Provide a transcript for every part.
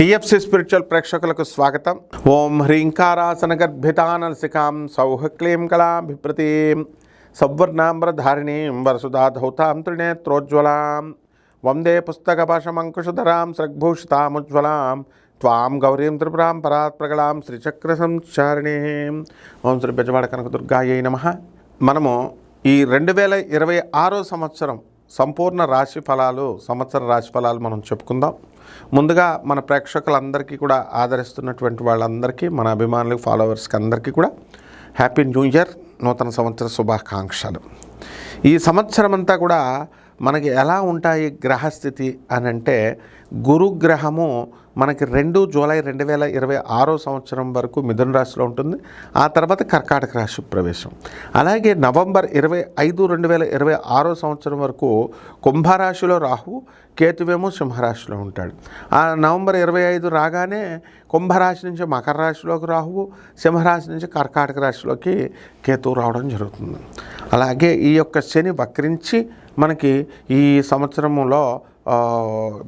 TFC spiritual ప్రేక్షకులకు స్వాగతం. ఓం హ్రీంకారాసన గర్భితానలసికాం సౌహ క్లీం కళాభిప్రతీం సౌవర్ణాంబరధారిణీం వరసుధాధౌతాం త్రినేత్రోజ్వలాం. వందే పుస్తక పుస్తకపాశమంకుశధరాం సృగ్భూషితాముజ్వలాం త్వాం గౌరీం త్రిపురాం పరాత్ప్రగళాం శ్రీచక్ర సంచారిణీం ఓం శ్రీ బెజవాడ కనక కనకదుర్గాయై నమ. మనము ఈ రెండు వేల ఇరవై ఆరో సంవత్సరం సంపూర్ణ రాశి ఫలాలు సంవత్సర రాశి ఫలాలు మనం చెప్పుకుందాం. ముందుగా మన ప్రేక్షకులందరికీ కూడా ఆదరిస్తున్నటువంటి వాళ్ళందరికీ మన అభిమానులకు ఫాలోవర్స్కి అందరికీ కూడా హ్యాపీ న్యూ ఇయర్ నూతన సంవత్సర శుభాకాంక్షలు. ఈ సంవత్సరం అంతా కూడా మనకి ఎలా ఉంటాయి గ్రహస్థితి అని అంటే గురుగ్రహము మనకి రెండు జూలై రెండు వేల ఇరవై ఆరో సంవత్సరం వరకు మిథున రాశిలో ఉంటుంది. ఆ తర్వాత కర్కాటక రాశి ప్రవేశం. అలాగే నవంబర్ ఇరవై ఐదు రెండు వేల ఇరవై ఆరో సంవత్సరం వరకు కుంభరాశిలో రాహు కేతువేమో సింహరాశిలో ఉంటాడు. ఆ నవంబర్ ఇరవై ఐదు రాగానే కుంభరాశి నుంచి మకర రాశిలోకి రాహువు సింహరాశి నుంచి కర్కాటక రాశిలోకి కేతువు రావడం జరుగుతుంది. అలాగే ఈ యొక్క శని వక్రించి మనకి ఈ సంవత్సరంలో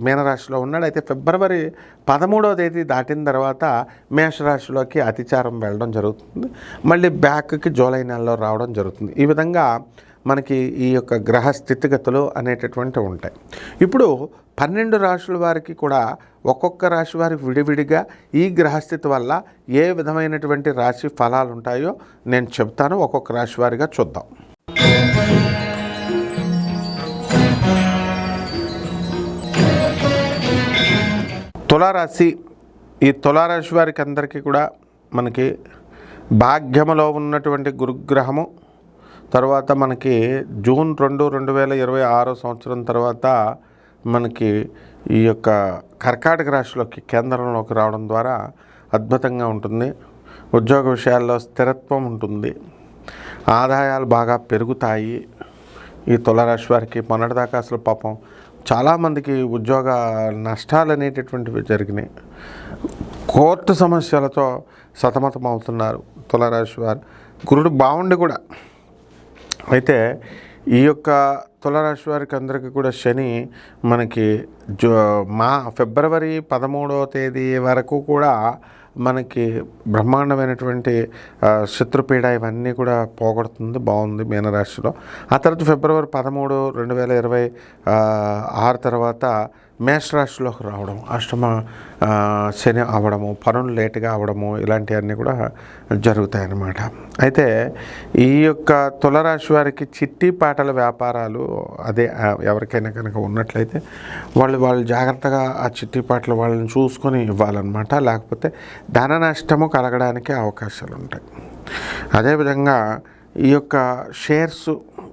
మీనరాశిలో ఉన్నాడు. అయితే ఫిబ్రవరి పదమూడవ తేదీ దాటిన తర్వాత మేషరాశిలోకి అతిచారం వెళ్ళడం జరుగుతుంది. మళ్ళీ బ్యాక్కి జూలై నెలలో రావడం జరుగుతుంది. ఈ విధంగా మనకి ఈ యొక్క గ్రహ స్థితిగతులు అనేటటువంటివి ఉంటాయి. ఇప్పుడు పన్నెండు రాశుల వారికి కూడా ఒక్కొక్క రాశి వారికి విడివిడిగా ఈ గ్రహస్థితి వల్ల ఏ విధమైనటువంటి రాశి ఫలాలు ఉంటాయో నేను చెప్తాను. ఒక్కొక్క రాశి వారిగా చూద్దాం. తులారాశి ఈ తులారాశి వారికి అందరికీ కూడా మనకి భాగ్యములో ఉన్నటువంటి గురుగ్రహము. తర్వాత మనకి జూన్ రెండు రెండు వేల ఇరవై ఆరో సంవత్సరం తర్వాత మనకి ఈ యొక్క కర్కాటక రాశిలోకి కేంద్రంలోకి రావడం ద్వారా అద్భుతంగా ఉంటుంది. ఉద్యోగ విషయాల్లో స్థిరత్వం ఉంటుంది. ఆదాయాలు బాగా పెరుగుతాయి. ఈ తులరాశి వారికి మొన్నటిదాకా అసలు పాపం చాలామందికి ఉద్యోగ నష్టాలు అనేటటువంటివి జరిగినాయి. కోర్టు సమస్యలతో సతమతం అవుతున్నారు తులారాశి వారు. గురుడు బాగుండి కూడా. అయితే ఈ యొక్క తులారాశి వారికి అందరికీ కూడా శని మనకి జో మా ఫిబ్రవరి పదమూడవ తేదీ వరకు కూడా మనకి బ్రహ్మాండమైనటువంటి శత్రుపీడ ఇవన్నీ కూడా పోగొడుతుంది బాగుంది మీనరాశిలో. ఆ తర్వాత ఫిబ్రవరి పదమూడు రెండు వేల ఇరవై ఆరు తర్వాత మేషరాశిలోకి రావడం అష్టమ శని అవ్వడము పనులు లేటుగా అవడము ఇలాంటివన్నీ కూడా జరుగుతాయి అన్నమాట అయితే ఈ యొక్క తులరాశి వారికి చిట్టి పాటల వ్యాపారాలు అదే ఎవరికైనా కనుక ఉన్నట్లయితే వాళ్ళు వాళ్ళు జాగ్రత్తగా ఆ చిట్టి పాటలు వాళ్ళని చూసుకొని ఇవ్వాలన్నమాట. లేకపోతే ధన నష్టము కలగడానికి అవకాశాలు ఉంటాయి అదేవిధంగా ఈ యొక్క షేర్స్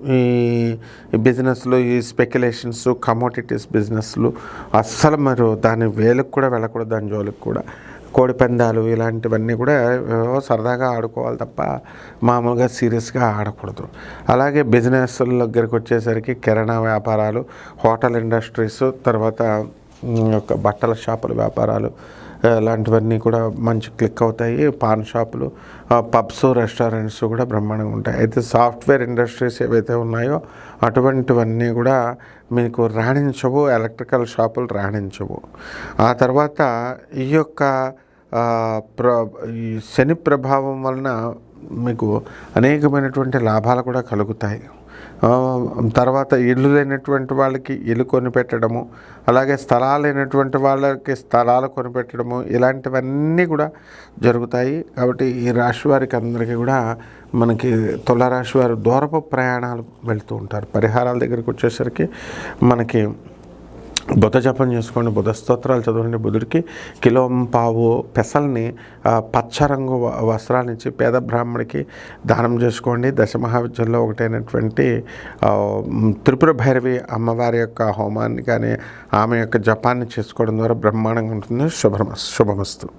ఈ బిజినెస్లు ఈ స్పెక్యులేషన్స్ కమోడిటీస్ బిజినెస్లు అస్సలు మరి దాని వేలకు కూడా వెళ్ళకూడదు దాని జోలికి కూడా. కోడి పందాలు ఇలాంటివన్నీ కూడా సరదాగా ఆడుకోవాలి తప్ప మామూలుగా సీరియస్గా ఆడకూడదు. అలాగే బిజినెస్ల దగ్గరికి వచ్చేసరికి కిరాణా వ్యాపారాలు హోటల్ ఇండస్ట్రీస్ తర్వాత యొక్క బట్టల షాపుల వ్యాపారాలు లాంటివన్నీ కూడా మంచి క్లిక్ అవుతాయి. పాన్ షాపులు పబ్స్ రెస్టారెంట్స్ కూడా బ్రహ్మాండంగా ఉంటాయి. అయితే సాఫ్ట్వేర్ ఇండస్ట్రీస్ ఏవైతే ఉన్నాయో అటువంటివన్నీ కూడా మీకు రాణించవు ఎలక్ట్రికల్ షాపులు రాణించవు. ఆ తర్వాత ఈ యొక్క ప్ర ఈ శని ప్రభావం వలన మీకు అనేకమైనటువంటి లాభాలు కూడా కలుగుతాయి. తర్వాత ఇల్లు లేనటువంటి వాళ్ళకి ఇల్లు కొనిపెట్టడము అలాగే స్థలాలు లేనటువంటి వాళ్ళకి స్థలాలు కొనిపెట్టడము ఇలాంటివన్నీ కూడా జరుగుతాయి. కాబట్టి ఈ రాశి వారికి అందరికీ కూడా మనకి తులారాశి వారు దూరపు ప్రయాణాలు వెళుతూ ఉంటారు. పరిహారాల దగ్గరికి వచ్చేసరికి మనకి బుధ జపం చేసుకోండి బుధ స్తోత్రాలు చదవండి బుధుడికి. కిలో పావు పెసల్ని పచ్చరంగు పచ్చ రంగు వస్త్రాలు ఇచ్చి పేద బ్రాహ్మడికి దానం చేసుకోండి. దశ మహావిద్యల్లో ఒకటైనటువంటి త్రిపుర భైరవి అమ్మవారి యొక్క హోమాన్ని కానీ ఆమె యొక్క జపాన్ని చేసుకోవడం ద్వారా బ్రహ్మాండంగా ఉంటుంది. శుభమ శుభమస్తు.